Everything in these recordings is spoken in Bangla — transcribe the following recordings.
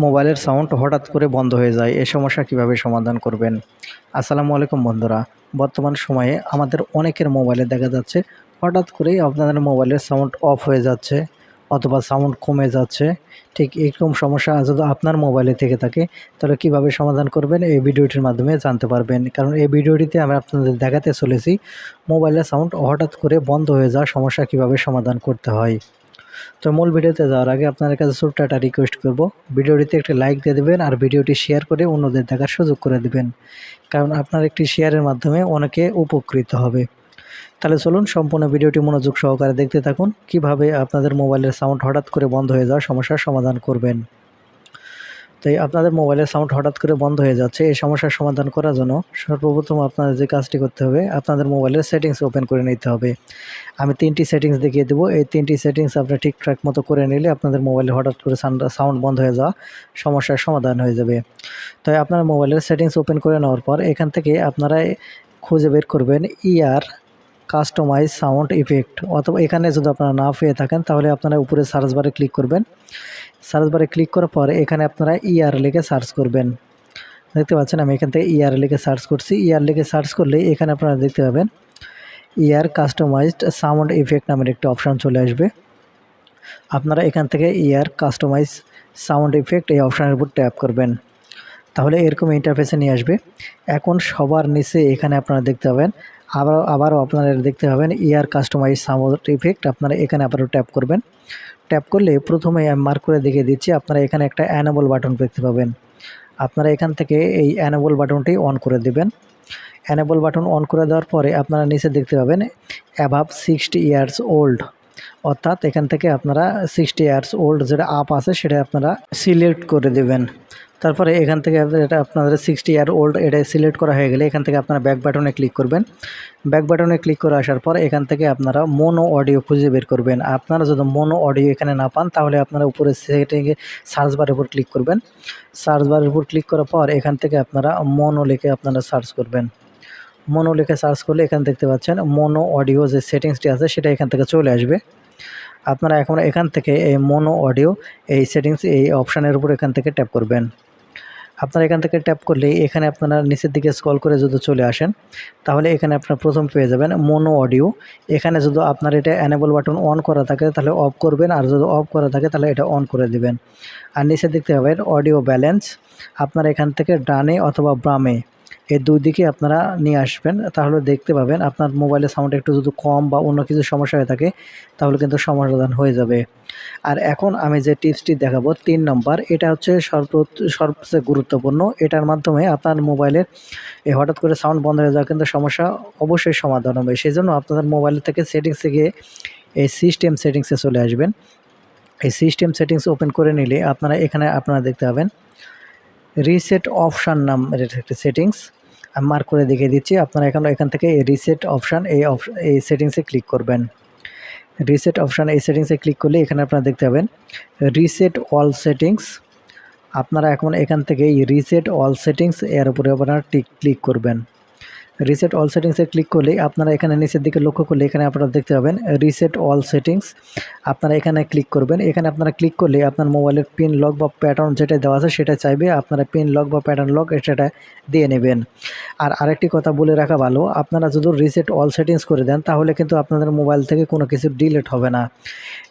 মোবাইলের সাউন্ড হঠাৎ করে বন্ধ হয়ে যায় এই সমস্যা কীভাবে সমাধান করবেন? আসসালামু আলাইকুম বন্ধুরা, বর্তমান সময়ে আমাদের অনেকের মোবাইলে দেখা যাচ্ছে, হঠাৎ করেই আপনাদের মোবাইলের সাউন্ড অফ হয়ে যাচ্ছে অথবা সাউন্ড কমে যাচ্ছে। ঠিক এরকম সমস্যা যদি আপনার মোবাইলে থেকে থাকে, তাহলে কীভাবে সমাধান করবেন? এই ভিডিওটির মাধ্যমে জানতে পারবেন। কারণ এই ভিডিওটিতে আমরা আপনাদের দেখাতে চলেছি, মোবাইলের সাউন্ড হঠাৎ করে বন্ধ হয়ে যাওয়া সমস্যা কীভাবে সমাধান করতে হয়। তো মূল ভিডিওতে যাওয়ার আগে আপনাদের কাছে ছোট্ট একটা রিকোয়েস্ট করব। ভিডিওটিতে একটি লাইক দিয়ে দেবেন আর ভিডিওটি শেয়ার করে অন্যদের দেখার সুযোগ করে দেবেন। কারণ আপনার একটি শেয়ারের মাধ্যমে অনেকে উপকৃত হবে। তাহলে চলুন সম্পূর্ণ ভিডিওটি মনোযোগ সহকারে দেখতে থাকুন। কীভাবে আপনাদের মোবাইলের সাউন্ড হঠাৎ করে বন্ধ হয়ে যাওয়ার সমস্যার সমাধান করবেন। তাই আপনাদের মোবাইলের সাউন্ড হঠাৎ করে বন্ধ হয়ে যাচ্ছে। এই সমস্যার সমাধান করার জন্য সর্বপ্রথম আপনাদের যে কাজটি করতে হবে, আপনাদের মোবাইলের সেটিংস ওপেন করে নিতে হবে। আমি তিনটি সেটিংস দেখিয়ে দেবো। এই তিনটি সেটিংস আপনি ঠিকঠাক মতো করে নিলে আপনাদের মোবাইলে হঠাৎ করে সাউন্ড বন্ধ হয়ে যাওয়া সমস্যার সমাধান হয়ে যাবে। তাই আপনার মোবাইলের সেটিংস ওপেন করে নেওয়ার পর এখান থেকে আপনারা খুঁজে বের করবেন ইয়ার কাস্টমাইজ সাউন্ড ইফেক্ট অথবা এখানে যদি আপনারা না পেয়ে থাকেন, তাহলে আপনারা উপরে সার্চ বারে ক্লিক করবেন। সার্চ বারে ক্লিক করার পর এখানে আপনারা ইয়ার লিখে সার্চ করবেন। দেখতে পাচ্ছেন, আমি এখান থেকে ইয়ার লিখে সার্চ করছি। ইয়ার লিখে সার্চ করলে এখানে আপনারা দেখতে পাবেন ইয়ার কাস্টমাইজড সাউন্ড ইফেক্ট নামের একটি অপশান চলে আসবে। আপনারা এখান থেকে ইয়ার কাস্টমাইজ সাউন্ড ইফেক্ট এই অপশানের উপর ট্যাপ করবেন। তাহলে এরকম ইন্টারফেসে নিয়ে আসবে। এখন সবার নিচে এখানে আপনারা দেখতে পাবেন আবার আবারও আপনারা দেখতে পাবেন ইয়ার কাস্টমাইজ সাউন্ড ইফেক্ট আপনারা এখানে আবারও ট্যাপ করবেন। ট্যাপ করলে প্রথমে আমি মার্ক করে দেখিয়ে দিচ্ছি, আপনারা এখানে একটা অ্যানাবল বাটন দেখতে পাবেন। আপনারা এখান থেকে এই অ্যানাবল বাটনটি অন করে দেবেন। অ্যানাবল বাটন অন করে দেওয়ার পরে আপনারা নিচে দেখতে পাবেন অ্যাভাব সিক্সটি ইয়ার্স ওল্ড অর্থাৎ এখান থেকে আপনারা সিক্সটি ইয়ার্স ওল্ড যেটা আপ আছে সেটা আপনারা সিলেক্ট করে দেবেন। তারপরে এখান থেকে এটা আপনাদের সিক্সটি ইয়ার ওল্ড এটা সিলেক্ট করা হয়ে গেলে এখান থেকে আপনারা ব্যাক বাটনে ক্লিক করবেন। ব্যাক বাটনে ক্লিক করে আসার পর এখান থেকে আপনারা মোনো অডিও খুঁজে বের করবেন। আপনারা যদি মোনো অডিও এখানে না পান, তাহলে আপনারা উপরে সেটিংয়ে সার্চ বারের উপর ক্লিক করবেন। সার্চ বারের উপর ক্লিক করার পর এখান থেকে আপনারা মোনো লিখে আপনারা সার্চ করবেন। মোনো লিখে সার্চ করলে এখানে দেখতে পাচ্ছেন মোনো অডিও যে সেটিংসটি আছে, সেটা এখান থেকে চলে আসবে। আপনারা এখন এখান থেকে এই মোনো অডিও এই সেটিংস এই অপশানের উপর এখান থেকে ট্যাপ করবেন। আপনারা এখান থেকে ট্যাপ করলে এখানে আপনারা নিচের দিকে স্কল করে যদি চলে আসেন, তাহলে এখানে আপনার প্রথম পেয়ে যাবেন মোনো অডিও এখানে যদি আপনার এটা অ্যানেবল বাটন অন করা থাকে, তাহলে অফ করবেন, আর যদি অফ করা থাকে, তাহলে এটা অন করে দেবেন। আর নিচে দেখতে পাবেন অডিও ব্যালেন্স আপনারা এখান থেকে ডানে অথবা বামে এই দুই দিকে আপনারা নিয়ে আসবেন, তাহলে দেখতে পাবেন আপনার মোবাইলের সাউন্ড একটু যদি কম বা অন্য কিছু সমস্যা হয়ে থাকে, তাহলে কিন্তু সমাধান হয়ে যাবে। আর এখন আমি যে টিপসটি দেখাবো, তিন নম্বর, এটা হচ্ছে সর্ব সবচেয়ে গুরুত্বপূর্ণ। এটার মাধ্যমে আপনার মোবাইলের এই হঠাৎ করে সাউন্ড বন্ধ হয়ে যাওয়া কিন্তু সমস্যা অবশ্যই সমাধান হবে। সেই জন্য আপনাদের মোবাইল থেকে সেটিংসে গিয়ে এই সিস্টেম সেটিংসে চলে আসবেন। এই সিস্টেম সেটিংস ওপেন করে নিলে আপনারা এখানে, আপনারা দেখতে পাবেন রিসেট অপশান নাম একটা সেটিংস আমি মার্ক করে দেখিয়ে দিচ্ছি, আপনারা এখন এখান থেকে এই রিসেট অপশান এই এই সেটিংসে ক্লিক করবেন। রিসেট অপশান এই সেটিংসে ক্লিক করলে এখানে আপনারা দেখতে পাবেন রিসেট অল সেটিংস আপনারা এখন এখান থেকে এই রিসেট অল সেটিংস এর উপরে আপনারা ক্লিক করবেন। রিসেট অল সেটিংসে ক্লিক করলে আপনারা এখানে নিচের দিকে লক্ষ্য করলে এখানে আপনারা দেখতে পাবেন রিসেট অল সেটিংস আপনারা এখানে ক্লিক করবেন। এখানে আপনারা ক্লিক করলে আপনার মোবাইলের পিন লক বা প্যাটার্ন যেটা দেওয়া আছে সেটা চাইবে। আপনারা পিন লক বা প্যাটার্ন লক সেটা দিয়ে নেবেন। আর আরেকটি কথা বলে রাখা ভালো, আপনারা যদি রিসেট অল সেটিংস করে দেন, তাহলে কিন্তু আপনাদের মোবাইল থেকে কোনো কিছু ডিলেট হবে না।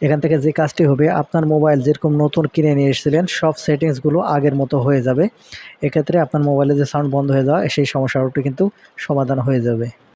এখান থেকে যে কাজটি হবে, আপনার মোবাইল যেরকম নতুন কিনে নিয়ে এসেছিলেন, সব সেটিংসগুলো আগের মতো হয়ে যাবে। এক্ষেত্রে আপনার মোবাইলে যে সাউন্ড বন্ধ হয়ে যাওয়া, সেই সমস্যাটি কিন্তু সমাধান হয়ে যাবে।